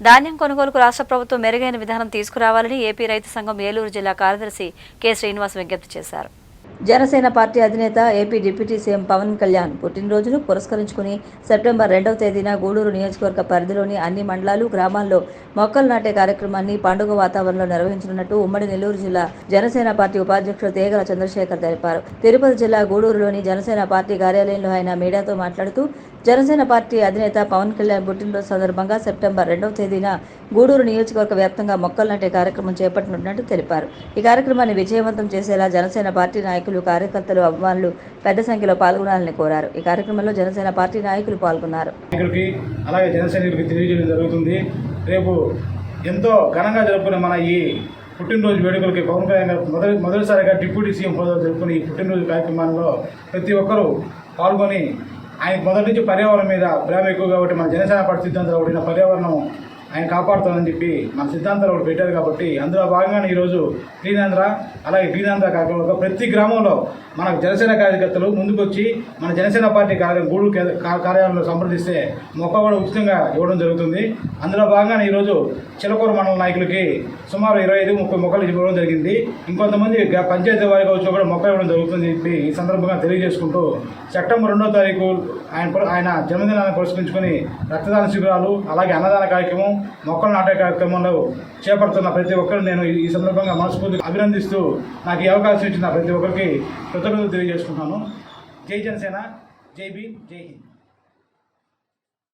ధాన్యం కొనుగోలుకు రాష్ట్ర ప్రభుత్వం మెరుగైన విధానం తీసుకురావాలని ఏపీ రైతు సంఘం ఏలూరు జిల్లా కార్యదర్శి కె శ్రీనివాస్ విజ్ఞప్తి చేశారు. జనసేన పార్టీ అధినేత AP deputy CM Pawan Kalyan పుట్టినరోజును పురస్కరించుకుని సెప్టెంబర్ రెండవ తేదీన గూడూరు నియోజకవర్గ పరిధిలోని అన్ని మండలాలు గ్రామాల్లో మొక్కలు నాటే కార్యక్రమాన్ని పండుగ వాతావరణంలో నిర్వహించనున్నట్టు ఉమ్మడి నెల్లూరు జిల్లా జనసేన పార్టీ ఉపాధ్యక్షుడు తేగల చంద్రశేఖర్ తెలిపారు. తిరుపతి జిల్లా గూడూరులోని జనసేన పార్టీ కార్యాలయంలో ఆయన మీడియాతో మాట్లాడుతూ జనసేన పార్టీ అధినేత పవన్ కళ్యాణ్ పుట్టినరోజు సందర్భంగా సెప్టెంబర్ రెండవ తేదీన గూడూరు నియోజకవర్గ వ్యాప్తంగా మొక్కలు నాటే కార్యక్రమం చేపట్టనున్నట్టు తెలిపారు. ఈ కార్యక్రమాన్ని విజయవంతం చేసేలా జనసేన పార్టీ నాయకులు కార్యకర్తలు అభిమానులు పెద్ద సంఖ్యలో పాల్గొనాలని కోరారు. ఈ కార్యక్రమంలో జనసేన పార్టీ నాయకులు పాల్గొన్నారు. అలాగే జనసైనికులకి తెలియజేయడం జరుగుతుంది. రేపు ఎంతో ఘనంగా జరుపుకునే మన ఈ పుట్టినరోజు వేడుకలకి పవన్ కళ్యాణ్ గారు మొదటి మొదటిసారిగా డిప్యూటీ సీఎం హోదా జరుపుకుని ఈ పుట్టినరోజు కార్యక్రమంలో ప్రతి ఒక్కరూ పాల్గొని ఆయన మొదటి నుంచి పర్యావరణం మీద ప్రేమ ఎక్కువ కాబట్టి మన జనసేన పరిస్థితి అంతా పర్యావరణం ఆయన కాపాడుతానని చెప్పి మన సిద్ధాంతాలు ఒకటి పెట్టారు కాబట్టి అందులో భాగంగానే ఈరోజు క్లీనాంధ్ర అలాగే క్లీనాంధ్ర కార్యక్రమంలో ప్రతి గ్రామంలో మన జనసేన కార్యకర్తలు ముందుకొచ్చి మన జనసేన పార్టీ కార్య గూడు కార్యాలయంలో సంప్రదిస్తే మొక్క కూడా ఉచితంగా ఇవ్వడం జరుగుతుంది. అందులో భాగంగానే ఈరోజు చిలకూరు మండల నాయకులకి సుమారు ఇరవై ఐదు ముప్పై మొక్కలు ఇవ్వడం జరిగింది. ఇంకొంతమంది పంచాయతీ వారిగా వచ్చి కూడా మొక్క ఇవ్వడం జరుగుతుంది చెప్పి ఈ సందర్భంగా తెలియజేసుకుంటూ సెప్టెంబర్ రెండో తారీఖు ఆయన ఆయన జన్మదినాన్ని పురస్కరించుకొని రక్తదాన శిబిరాలు అలాగే అన్నదాన కార్యక్రమం మొక్కలు నాటే కార్యక్రమంలో చేపడుతున్న ప్రతి ఒక్కరు నేను ఈ- ఈ సందర్భంగా మనస్ఫూర్తిగా అభినందిస్తూ నాకు ఈ అవకాశం ఇచ్చిన ప్రతి ఒక్కరికి కృతజ్ఞతలు తెలియజేసుకుంటున్నాను. జై జనసేన జై భీమ్ జై హింద్.